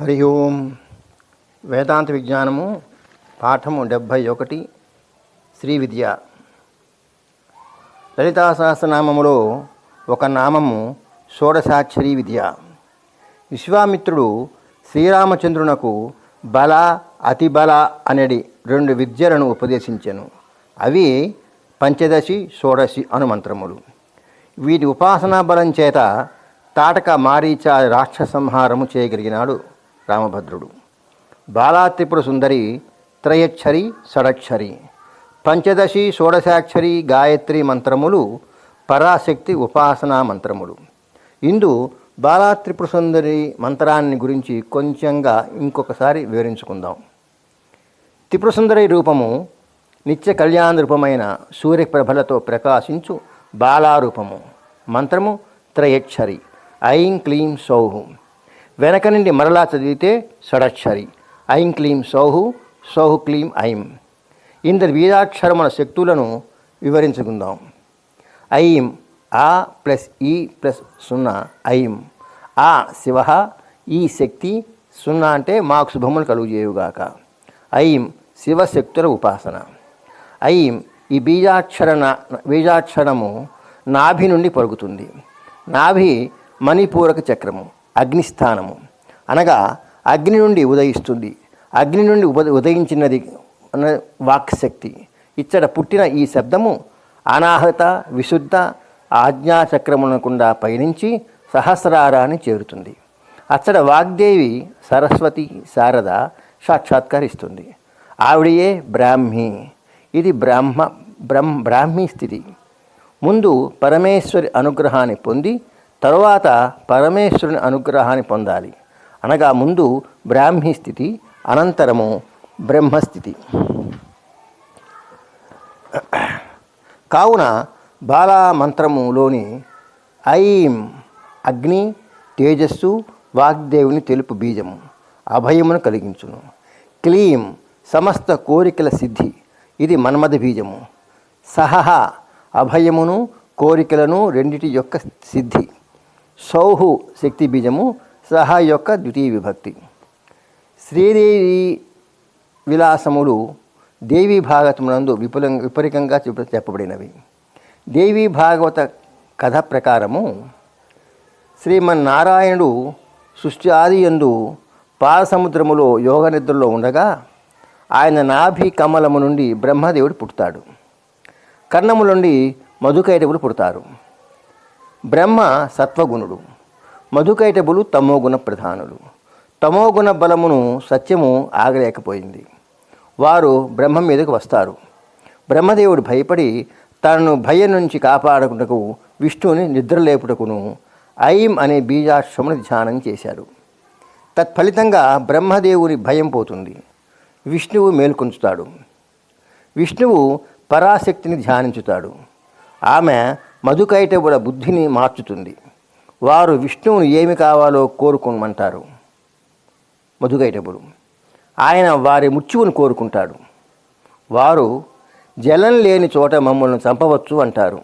హరి ఓం. వేదాంత విజ్ఞానము పాఠము డెబ్భై ఒకటి శ్రీ విద్య. లలితా సహస్రనామములో ఒక నామము షోడశాక్షరీ విద్య. విశ్వామిత్రుడు శ్రీరామచంద్రునకు బల అతిబల అనేది రెండు విద్యలను ఉపదేశించెను. అవి పంచదశి షోడశి అనుమంత్రములు. వీటి ఉపాసనా బలం చేత తాటక మారీచ రాక్షసంహారము చేయగలిగినాడు. రామభద్రుడు. బాలా త్రిపుర సుందరి త్రయక్షరి షడక్షరి. పంచదశి షోడశాక్షరి గాయత్రి మంత్రములు పరాశక్తి ఉపాసనా మంత్రములు. ఇందు బాలా త్రిపుర సుందరి మంత్రాన్ని గురించి కొంచెంగా ఇంకొకసారి వివరించుకుందాం. త్రిపురసుందరి రూపము నిత్య కళ్యాణ రూపమైన సూర్యప్రభలతో ప్రకాశించు బాలారూపము. మంత్రము త్రయక్షరి ఐం క్లీం సౌహు. వెనక నుండి మరలా చదివితే షడక్షరి. ఐం క్లీం సౌహు సౌహు క్లీం ఐం. ఇందరి వీరాక్షరముల శక్తులను వివరించుకుందాం. ఐం ఆ ప్లస్ ఈ ప్లస్ సున్నా ఐం. ఆ శివ ఈ శక్తి సున్నా అంటే మాకు శుభములు కలుగు చేయుగాక ఐం శివశక్తుల ఉపాసన. ఐం ఈ బీజాక్షరణ బీజాక్షరము నాభి నుండి పలుకుతుంది. నాభి మణిపూరక చక్రము. అగ్నిస్థానము. అనగా అగ్ని నుండి ఉదయిస్తుంది. అగ్ని నుండి ఉద ఉదయించినది అన్న వాక్శక్తి. ఇచ్చట పుట్టిన ఈ శబ్దము అనాహత విశుద్ధ ఆజ్ఞాచక్రమునకుండా పయనించి సహస్రారాన్ని చేరుతుంది. అచ్చట వాగ్దేవి సరస్వతి శారద సాక్షాత్కరిస్తుంది. ఆవిడయే బ్రాహ్మి. ఇది బ్రాహ్మ బ్రహ్మ బ్రాహ్మీ స్థితి. ముందు పరమేశ్వరి అనుగ్రహాన్ని పొంది తరువాత పరమేశ్వరుని అనుగ్రహాన్ని పొందాలి. అనగా ముందు బ్రాహ్మీ స్థితి అనంతరము బ్రహ్మస్థితి. కావున బాలా మంత్రములోని ఐం అగ్ని తేజస్సు వాగ్దేవుని తెలుపు బీజము అభయమును కలిగించును. క్లీం సమస్త కోరికల సిద్ధి ఇది మన్మథ బీజము. సహహ అభయమును కోరికలను రెండిటి యొక్క సిద్ధి. సౌహు శక్తి బీజము సహ యొక్క ద్వితీయ విభక్తి. శ్రీదేవి విలాసములు దేవీ భాగవతమునందు విపులంగా విపరీతంగా చెప్పబడినవి. దేవీ భాగవత కథ ప్రకారము శ్రీమన్నారాయణుడు సృష్టి ఆది ఎందు పాలసముద్రములో యోగ నిద్రలో ఉండగా ఆయన నాభి కమలము నుండి బ్రహ్మదేవుడు పుడతాడు. కర్ణము నుండి మధుకైరవులు పుడతారు. బ్రహ్మ సత్వగుణుడు మధుకైటబులు తమోగుణ ప్రధానులు. తమోగుణ బలమును సత్యము ఆగలేకపోయింది. వారు బ్రహ్మ మీదకు వస్తారు. బ్రహ్మదేవుడు భయపడి తనను భయం నుంచి కాపాడుకుటకు విష్ణువుని నిద్రలేపుటకును ఐం అనే బీజాశ్రముని ధ్యానం చేశాడు. తత్ఫలితంగా బ్రహ్మదేవుని భయం పోతుంది. విష్ణువు మేల్కొంచుతాడు. విష్ణువు పరాశక్తిని ధ్యానించుతాడు. ఆమె మధుకైటవుల బుద్ధిని మార్చుతుంది. వారు విష్ణువును ఏమి కావాలో కోరుకోమంటారు. మధుకైటపుడు ఆయన వారి మృత్యువును కోరుకుంటాడు. వారు జలం లేని చోట మమ్మల్ని చంపవచ్చు అంటారు.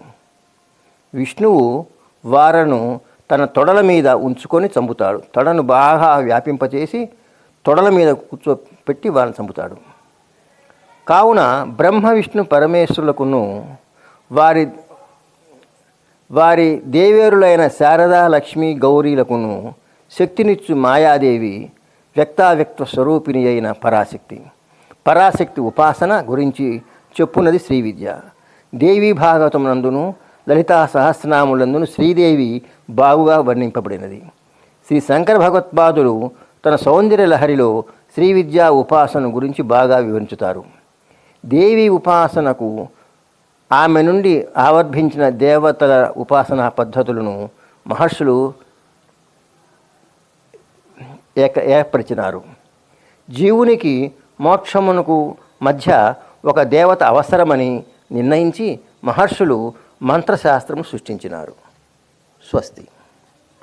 విష్ణువు వారను తన తొడల మీద ఉంచుకొని చంపుతాడు. తొడను బాగా వ్యాపింపచేసి తొడల మీద కూర్చోపెట్టి వారిని చంపుతాడు. కావున బ్రహ్మ విష్ణు పరమేశ్వరులకును వారి వారి దేవేరులైన శారదా లక్ష్మి గౌరీలకును శక్తినిచ్చు మాయాదేవి వ్యక్తావ్యక్త స్వరూపిణి అయిన పరాశక్తి. పరాశక్తి ఉపాసన గురించి చెప్పున్నది శ్రీ విద్య. దేవీ భాగవతం నందును లలితా సహస్రనాములందును శ్రీదేవి బాగుగా వర్ణింపబడినది. శ్రీ శంకర భగవత్పాదులు తన సౌందర్య లహరిలో శ్రీ విద్యా ఉపాసన గురించి బాగా వివరించుతారు. దేవి ఉపాసనకు ఆమె నుండి ఆవర్భించిన దేవతల ఉపాసనా పద్ధతులను మహర్షులు ఏక ఏర్పరిచినారు. జీవునికి మోక్షమునకు మధ్య ఒక దేవత అవసరమని నిర్ణయించి మహర్షులు మంత్రశాస్త్రం సృష్టించినారు. స్వస్తి.